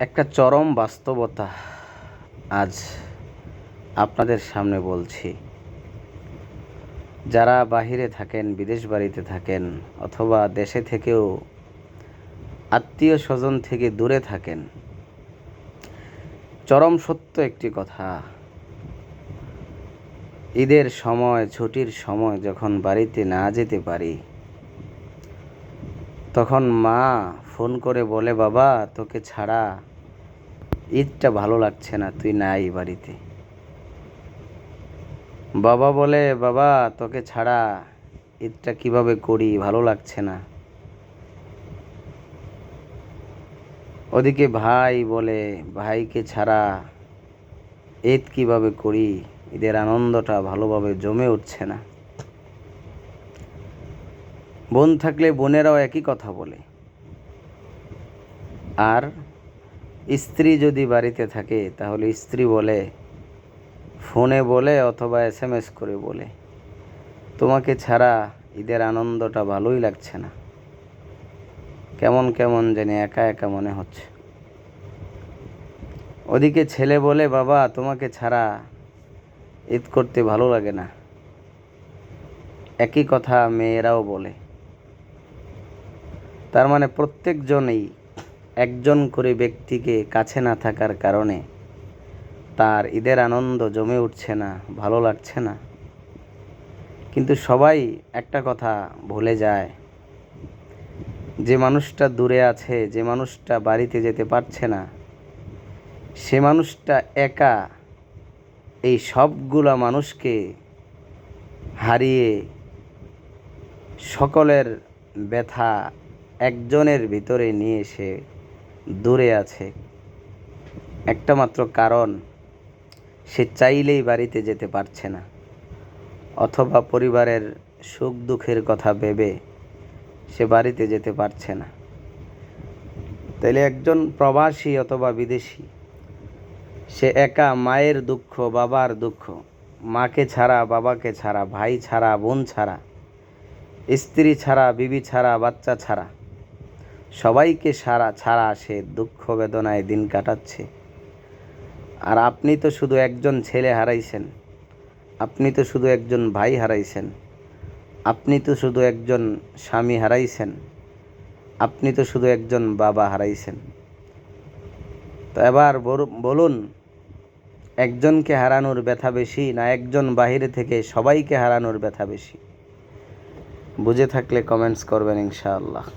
একটা চরম বাস্তবতা আজ আপনাদের সামনে বলছি। যারা বাহিরে থাকেন, বিদেশ বাড়িতে থাকেন, অথবা দেশে থেকেও আত্মীয় স্বজন থেকে দূরে থাকেন, চরম সত্য একটি কথা। ঈদের সময়, ছুটির সময় যখন বাড়িতে না যেতে পারি তখন মা ফোন করে বলে, বাবা, তোকে ছাড়া ঈদটা ভালো লাগছে না, তুই নাই বাড়িতে। বাবা বলে, বাবা, তোকে ছাড়া ঈদটা কীভাবে করি? ভালো লাগছে না। ওদিকে ভাই বলে, ভাইকে ছাড়া ঈদ কীভাবে করি? ঈদের আনন্দটা ভালোভাবে জমে উঠছে না। বোন থাকলে বোনেরাও একই কথা বলে। আর স্ত্রী যদি বাড়িতে থাকে, তাহলে স্ত্রী বলে, ফোনে বলে অথবা এস এম এস করে বলে। তোমাকে ছাড়া ঈদের আনন্দটা ভালোই লাগছে না। কেমন কেমন জানি একা একা মনে হচ্ছে। ওদিকে ছেলে বলে, বাবা, তোমাকে ছাড়া ঈদ করতে ভালো লাগে না। একই কথা মেয়েরাও বলে। তার মানে প্রত্যেকজনেই একজন করে ব্যক্তিকে কাছে না থাকার কারণে তার ঈদের আনন্দ জমে উঠছে না, ভালো লাগছে না। কিন্তু সবাই একটা কথা ভুলে যায়, যে মানুষটা দূরে আছে, যে মানুষটা বাড়িতে যেতে পারছে না, সে মানুষটা একা এই সবগুলা মানুষকে হারিয়ে সকলের ব্যথা একজনের ভিতরে নিয়ে এসে দূরে আছে। একটা মাত্র কারণ, সে চাইলেই বাড়িতে যেতে পারছে না। অথবা পরিবারের সুখ দুঃখের কথা ভেবে সে বাড়িতে যেতে পারছে না। তাইলে একজন প্রবাসী অথবা বিদেশি, সে একা মায়ের দুঃখ, বাবার দুঃখ, মাকে ছাড়া, বাবাকে ছাড়া, ভাই ছাড়া, বোন ছাড়া, স্ত্রী ছাড়া, বিবি ছাড়া, বাচ্চা ছাড়া সবাইকে সারা ছাড়া সে দুঃখ বেদনায় দিন কাটাচ্ছে। আর আপনি তো শুধু একজন ছেলে হারাইছেন। আপনি তো শুধু একজন ভাই হারাইছেন। আপনি তো শুধু একজন স্বামী হারাইছেন। আপনি তো শুধু একজন বাবা হারাইছেন। তো এবার বলুন, একজনকে হারানোর ব্যথা বেশি না একজন বাহিরে থেকে সবাইকে হারানোর ব্যথা বেশি? বুঝে থাকলে কমেন্টস করবেন ইনশাআল্লাহ।